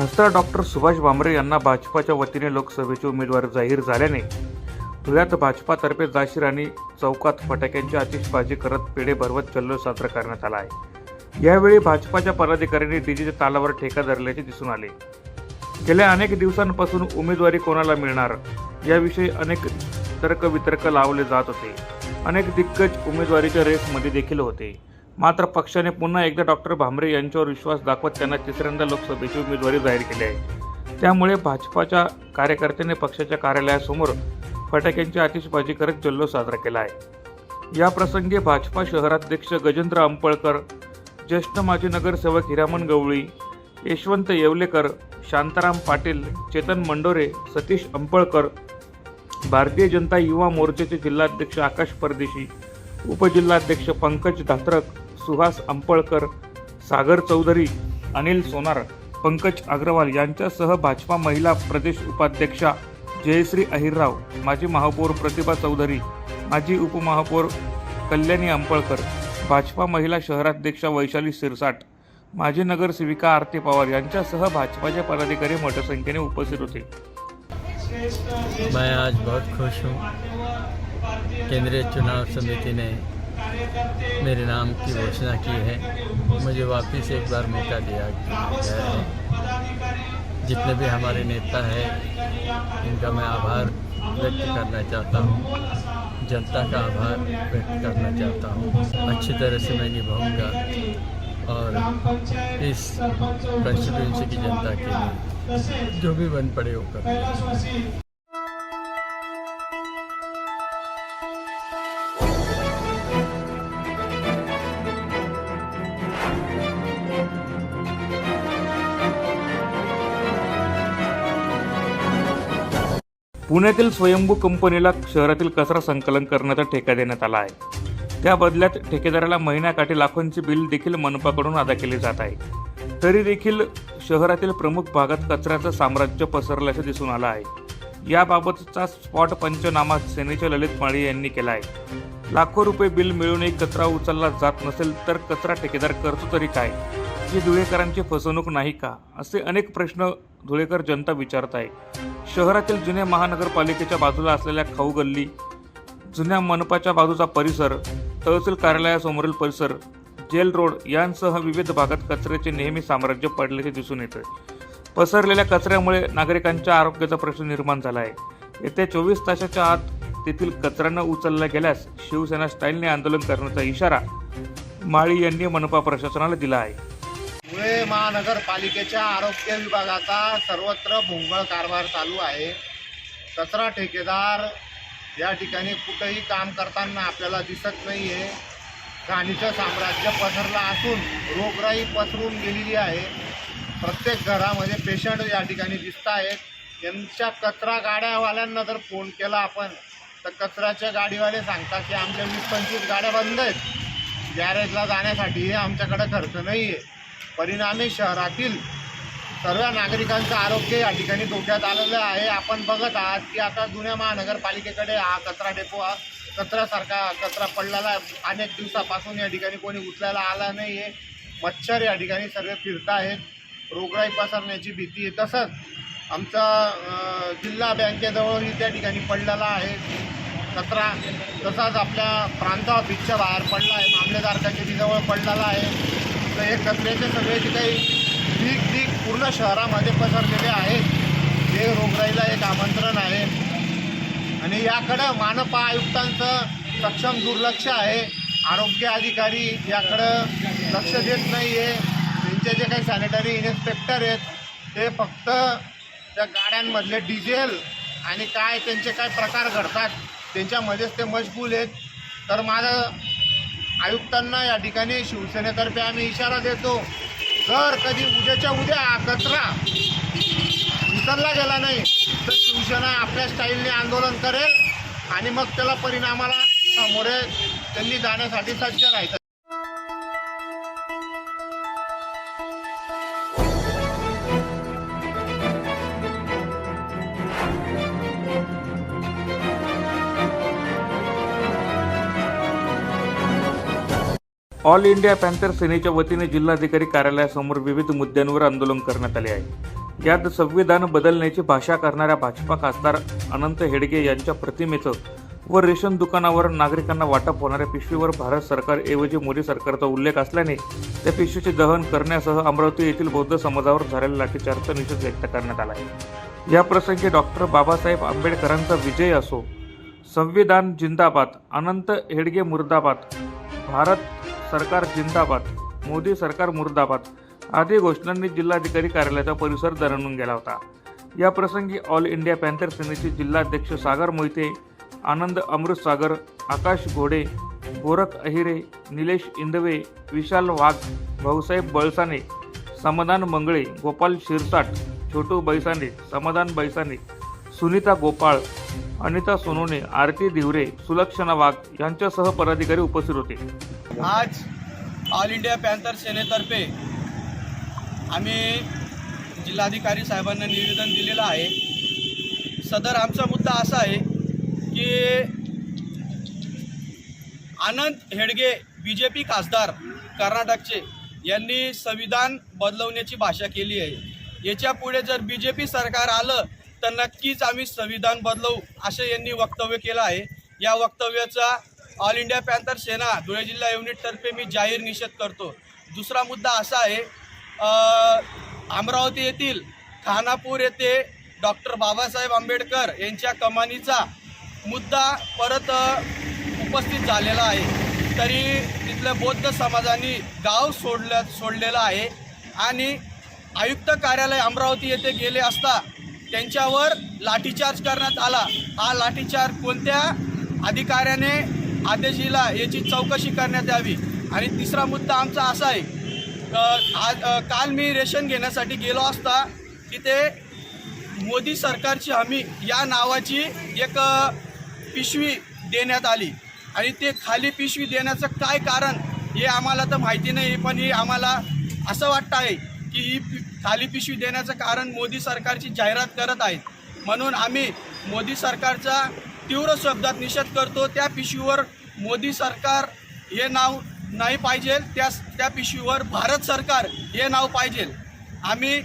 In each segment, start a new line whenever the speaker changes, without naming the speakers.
खासदार डॉक्टर सुभाष भामरे यांना भाजपाच्या वतीने लोकसभेचे उमेदवार जाहीर झाल्याने धुळ्यात भाजपातर्फे जाशीर आणि चौकात फटाक्यांची आतिषबाजी करत पेढे भरवत जल्लोष साजरा करण्यात आला आहे. यावेळी भाजपाच्या पदाधिकाऱ्यांनी डीजेच्या तालावर ठेका धरल्याचे दिसून आले. गेल्या अनेक दिवसांपासून उमेदवारी कोणाला मिळणार याविषयी अनेक तर्कवितर्क लावले जात होते. अनेक दिग्गज उमेदवारीच्या रेसमध्ये देखील होते. मात्र पक्षाने पुन्हा एकदा डॉक्टर भामरे यांच्यावर विश्वास दाखवत त्यांना तिसऱ्यांदा लोकसभेची उमेदवारी जाहीर केली आहे. त्यामुळे भाजपाच्या कार्यकर्त्यांनी पक्षाच्या कार्यालयासमोर फटाक्यांची आतिषबाजी करत जल्लोष साजरा केला आहे. या प्रसंगी भाजपा शहराध्यक्ष गजेंद्र अंपळकर ज्येष्ठ माजी नगरसेवक हिरामन गवळी यशवंत येवलेकर शांताराम पाटील चेतन मंडोरे सतीश अंपळकर भारतीय जनता युवा मोर्चाचे जिल्हाध्यक्ष आकाश परदेशी उपजिल्हाध्यक्ष पंकज धात्रक सुहास अंपळकर सागर चौधरी अनिल सोनार पंकज अग्रवाल यांच्यासह भाजपा महिला प्रदेश उपाध्यक्षा जयश्री अहिरराव माजी महापौर प्रतिभा चौधरी माजी उपमहापौर कल्याणी अंपळकर भाजपा महिला शहराध्यक्षा वैशाली सिरसाट माजी नगरसेविका आरती पवार यांच्यासह भाजपाचे पदाधिकारी मोठ्या संख्येने उपस्थित होते.
मैं आज बहुत खुश हूँ। केंद्रीय चुनाव समिति ने मेरे नाम की घोषणा की है। मुझे वापस एक बार मौका दिया गया है। जितने भी हमारे नेता हैं, इनका मैं आभार व्यक्त करना चाहता हूँ। जनता का आभार व्यक्त करना चाहता हूँ। अच्छी तरह से मैं निभाऊँगा और इस कंस्टिट्यूंसी की जनता के लिए जो भी बन पड़े वो
पुण्यातील स्वयंभू कंपनीला शहरातील कचरा संकलन करण्याचा ठेका देण्यात आला आहे. त्या बदल्यात ठेकेदाराला महिन्याकाठी लाखोंची बिल देखील मनपाकडून अदा केली जात आहे. तरी देखील शहरातील प्रमुख भागात कचऱ्याचं साम्राज्य पसरल्याचं दिसून आलं आहे. याबाबतचा स्पॉट पंचनामा सेनेच्या ललित माळी यांनी केला आहे. लाखो रुपये बिल मिळूनही कचरा उचलला जात नसेल तर कचरा ठेकेदार करतो तरी काय? ही धुळेकरांची फसवणूक नाही का? असे अनेक प्रश्न धुळेकर जनता विचारत आहे. शहरातील जुन्या महानगरपालिकेच्या बाजूला असलेल्या खाऊ गल्ली जुन्या मनपाच्या बाजूचा परिसर तहसील कार्यालयासमोरील परिसर जेल रोड यांसह विविध भागात कचऱ्याचे नेहमी साम्राज्य पडल्याचे दिसून येते पसरलेल्या कचऱ्यामुळे नागरिकांच्या आरोग्याचा प्रश्न निर्माण झाला आहे. येत्या चोवीस तासाच्या आत तेथील कचरा न उचलला गेल्यास शिवसेना स्टाईलने आंदोलन करण्याचा इशारा माळी यांनी मनपा प्रशासनाला दिला आहे.
धुळे महानगरपालिकेच्या आरोग्य विभागाचा सर्वत्र भोंगळ कारभार चालू आहे. कचरा ठेकेदार या ठिकाणी कुठंही काम करताना आपल्याला दिसत नाही आहे घाणीचं साम्राज्य पसरलं असून रोगराई पसरून गेलेली आहे. प्रत्येक घरामध्ये पेशंट या ठिकाणी दिसत आहेत. यांच्या कचरा गाड्यावाल्यांना जर फोन केला आपण तर कचऱ्याच्या गाडीवाले सांगतात की आमच्या वीस पंचवीस गाड्या बंद आहेत. गॅरेजला जाण्यासाठी आमच्याकडे खर्च नाही आहे परिणामी शहरातील सर्व नागरिकांचं आरोग्य या ठिकाणी धोक्यात आलेलं आहे. आपण बघत आहात की आता जुन्या महानगरपालिकेकडे हा कचरा डेपो हा कचऱ्यासारखा कचरा पडलेला आहे. अनेक दिवसापासून या ठिकाणी कोणी उचलायला आला नाही आहे मच्छर या ठिकाणी सर्व फिरत आहेत रोगराई पसरण्याची भीती आहे. तसंच आमचा जिल्हा बँकेजवळही त्या ठिकाणी पडलेला आहे. कचरा तसाच आपल्या प्रांता ऑफिसच्या बाहेर पडला आहे. मामलेदार कचेरीजवळ पडलेला आहे. तर हे कचऱ्याचे सगळे जे काही पीक ढीक पूर्ण शहरामध्ये पसरलेले आहेत हे रोगराईला एक आमंत्रण आहे. आणि याकडं मानपा आयुक्तांचं सक्षम दुर्लक्ष आहे. आरोग्य अधिकारी याकडं लक्ष देत नाही आहे त्यांचे जे काही सॅनिटरी इन्स्पेक्टर आहेत ते फक्त त्या गाड्यांमधले डिझेल आणि काय त्यांचे काय प्रकार घडतात त्यांच्यामध्येच ते मजबूल आहेत. तर माझं आयुक्तांना या ठिकाणी शिवसेनेतर्फे आम्ही इशारा देतो. जर कधी उद्याच्या उद्या कचरा उचलला गेला नाही तर शिवसेना आपल्या स्टाईलने आंदोलन करेल आणि मग त्याला परिणामाला सामोरे त्यांनी जाण्यासाठी सज्ज राहायचं
ऑल इंडिया पॅन्थर सेनेच्या वतीने जिल्हाधिकारी कार्यालयासमोर विविध मुद्द्यांवर आंदोलन करण्यात आले आहे. यात संविधान बदलण्याची भाषा करणाऱ्या भाजपा खासदार अनंत हेडगे यांच्या प्रतिमेचं व रेशन दुकानावर नागरिकांना वाटप होणाऱ्या पिशवीवर भारत सरकारऐवजी मोदी सरकारचा उल्लेख असल्याने त्या पिशवीचे दहन करण्यासह अमरावती येथील बौद्ध समाजावर झालेल्या लाठीचार्जचा निषेध व्यक्त करण्यात आला आहे. या प्रसंगी डॉक्टर बाबासाहेब आंबेडकरांचा विजय असो संविधान जिंदाबाद अनंत हेडगे मुर्दाबाद भारत सरकार जिंदाबाद मोदी सरकार मुर्दाबाद आदी घोषणांनी जिल्हाधिकारी कार्यालयाचा परिसर दरणून गेला होता. या प्रसंगी ऑल इंडिया पॅन्थर सेनेचे जिल्हाध्यक्ष सागर मोहिते आनंद अमृतसागर आकाश घोडे गोरख अहिरे निलेश इंदवे विशाल वाघ भाऊसाहेब बळसाने समाधान मंगळे गोपाल शिरसाट छोटू बैसाने समाधान बैसाने सुनीता गोपाळ अनिता सोनोने आरती धिवरे सुलक्षणा वाघ यांच्यासह पदाधिकारी उपस्थित होते.
आज ऑल इंडिया पॅन्थर सेनेतर्फे आम्ही जिल्हाधिकारी साहेबांना निवेदन दिलेलं आहे. सदर आमचा मुद्दा असा आहे की आनंद हेडगे बी जे पी खासदार कर्नाटकचे यांनी संविधान बदलवण्याची भाषा केली आहे. याच्यापुढे जर बी जे पी सरकार आलं तर नक्कीच आम्ही संविधान बदलवू असं यांनी वक्तव्य केलं आहे. या वक्तव्याचा All India Panther Sena Dhule जिल्हा युनिटतर्फे मी जाहीर निषेध करतो. दुसरा मुद्दा असा आहे अमरावती येथील खानापूर येथे डॉक्टर बाबासाहेब आंबेडकर यांच्या कमानीचा मुद्दा परत उपस्थित झालेला आहे. तरी तिथल्या बौद्ध समाजाने गाव सोडल्या सोडलेलं आहे आणि आयुक्त कार्यालय अमरावती येथे गेले असता त्यांच्यावर लाठीचार्ज करण्यात आला. हा लाठीचार्ज कोणत्या अधिकाऱ्याने आदेशीला याची चौकशी करण्यात यावी. आणि तिसरा मुद्दा आमचा असा आहे आज काल मी रेशन घेण्यासाठी गेलो असता तिथे मोदी सरकारची हमी या नावाची एक पिशवी देण्यात आली. आणि ते खाली पिशवी देण्याचं काय कारण हे आम्हाला तर माहिती नाही पण हे आम्हाला असं वाटतं आहे की ही पि- खाली पिशवी देण्याचं कारण मोदी सरकारची जाहिरात करत आहेत. म्हणून आम्ही मोदी सरकारचा तीव्र शब्दात निषेध करतो त्या पिशवीवर मोदी सरकार हे नाव नाही पाहिजे त्या त्या पिशवीवर भारत सरकार हे नाव पाहिजे. आम्ही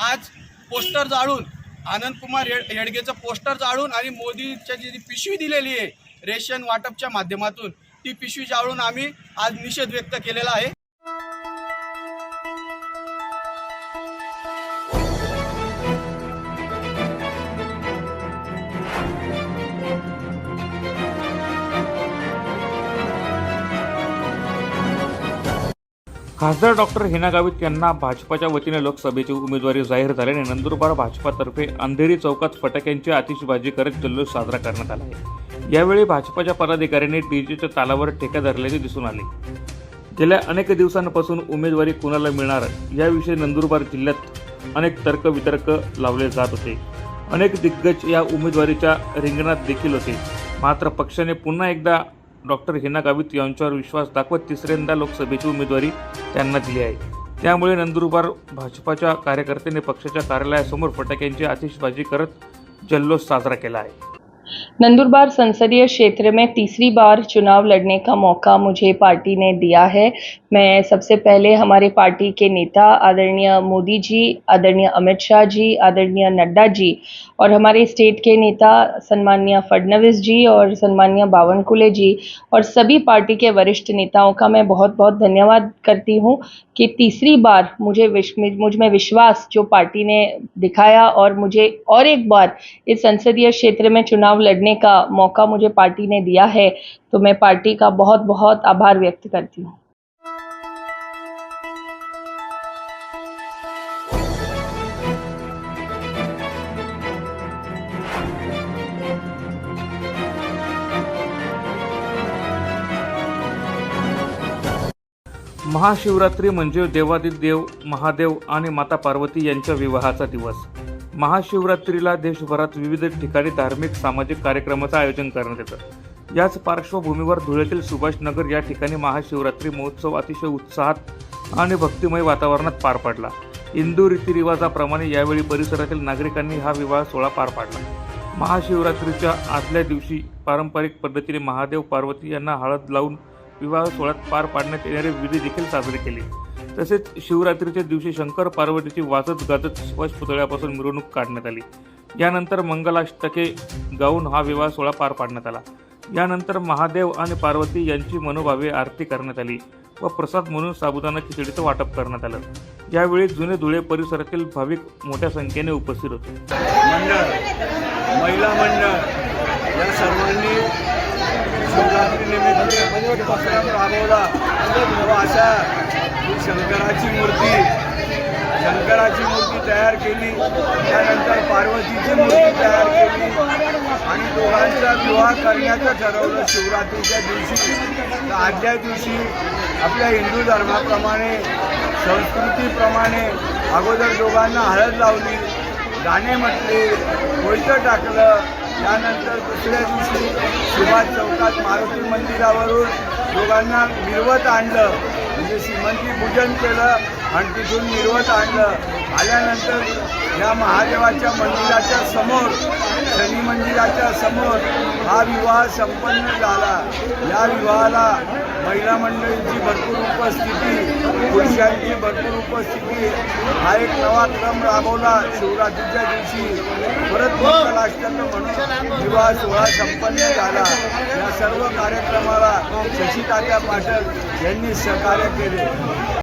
आज पोस्टर जाळून आनंदकुमार हेड हेडगेचं पोस्टर जाळून आणि मोदीच्या जी पिशवी दिलेली आहे रेशन वाटपच्या माध्यमातून ती पिशवी जाळून आम्ही आज निषेध व्यक्त केलेला आहे.
खासदार डॉक्टर हिना गावित यांना भाजपाच्या वतीने लोकसभेची उमेदवारी जाहीर झाल्याने नंदुरबार भाजपातर्फे अंधेरी चौकात फटाक्यांची आतिषबाजी करत जल्लोष साजरा करण्यात आला आहे. यावेळी भाजपाच्या पदाधिकाऱ्यांनी डीजेच्या तालावर ठेका धरल्याचे दिसून आले. गेल्या अनेक दिवसांपासून उमेदवारी कुणाला मिळणार याविषयी नंदुरबार जिल्ह्यात अनेक तर्कवितर्क लावले जात होते. अनेक दिग्गज या उमेदवारीच्या रिंगणात देखील होते. मात्र पक्षाने पुन्हा एकदा डॉक्टर हिना गावित यांच्यावर विश्वास दाखवत तिसऱ्यांदा लोकसभेची उमेदवारी त्यांना दिली आहे. त्यामुळे नंदुरबार भाजपाच्या कार्यकर्त्यांनी पक्षाच्या कार्यालयासमोर फटाक्यांची आतिषबाजी करत जल्लोष साजरा केला आहे.
नंदुरबार संसदीय क्षेत्र में तीसरी बार चुनाव लड़ने का मौका मुझे पार्टी ने दिया है। मैं सबसे पहले हमारे पार्टी के नेता आदरणीय मोदी जी, आदरणीय अमित शाह जी, आदरणीय नड्डा जी और हमारे स्टेट के नेता सम्मान्य फडणवीस जी और सन्मान्य बावनकुले जी और सभी पार्टी के वरिष्ठ नेताओं का मैं बहुत बहुत धन्यवाद करती हूँ कि तीसरी बार मुझे मुझमें विश्वास जो पार्टी ने दिखाया और मुझे और एक बार इस संसदीय क्षेत्र में चुनाव लड़ने का मौका मुझे पार्टी ने दिया है तो मैं पार्टी का बहुत बहुत आभार व्यक्त करती हूँ।
महाशिवरात्री म्हणजे देवादिदेव महादेव आणि माता पार्वती यांच्या विवाहाचा दिवस. महाशिवरात्रीला देशभरात विविध ठिकाणी धार्मिक सामाजिक कार्यक्रमाचं आयोजन करण्यात येतं. याच पार्श्वभूमीवर धुळ्यातील सुभाषनगर या ठिकाणी महाशिवरात्री महोत्सव अतिशय उत्साहात आणि भक्तिमय वातावरणात पार पडला. हिंदू रीतिरिवाजाप्रमाणे यावेळी परिसरातील नागरिकांनी हा विवाह सोहळा पार पाडला. महाशिवरात्रीच्या आदल्या दिवशी पारंपरिक पद्धतीने महादेव पार्वती यांना हळद लावून विवाह सोहळ्यात पार पाडण्यात येणारे विधी देखील साजरे केले. तसेच शिवरात्रीच्या दिवशी शंकर पार्वतीची वाजत गाजत शिवाज पुतळ्यापासून मिरवणूक काढण्यात आली. यानंतर मंगलाष्टके गाऊन हा विवाह सोहळा पार पाडण्यात आला. यानंतर महादेव आणि पार्वती यांची मनोभावे आरती करण्यात आली व प्रसाद म्हणून साबुदाणा खिचडीचं वाटप करण्यात आलं. यावेळी जुने धुळे परिसरातील भाविक मोठ्या संख्येने उपस्थित होते.
मंडळ महिला मंडळ या सर्वांनी शिवरात्रीनिमित्त राबवला अशा ही शंकराची मूर्ती. शंकराची मूर्ती तयार केली. त्यानंतर पार्वतीची मूर्ती तयार केली. आणि दोघांचा विवाह करण्याचं ठरवलं शिवरात्रीच्या दिवशी. तर आजच्या दिवशी आपल्या हिंदू धर्माप्रमाणे संस्कृतीप्रमाणे अगोदर दोघांना हळद लावली गाणे म्हटले कोयतं टाकलं. त्यानंतर दुसऱ्या दिवशी सुभाष चौकात मारुती मंदिरावरून दोघांना मिरवत आणलं. म्हणजे श्रीमंती पूजन केलं आणि तिथून मिरवत आणलं. आल्यानंतर या महादेवाच्या मंदिराच्या समोर शनी मंदिराच्या समोर हा विवाह संपन्न झाला. या विवाहाला महिला मंडळींची भरपूर उपस्थिती पुरुषांची भरपूर उपस्थिती. हा एक नवा क्रम राबवला शिवरात्रीच्या दिवशी. परत मंगलाष्टक म्हणून विवाह सोहळा संपन्न झाला. या सर्व कार्यक्रमाला शशिकांता पाठक यांनी सहकार्य केले.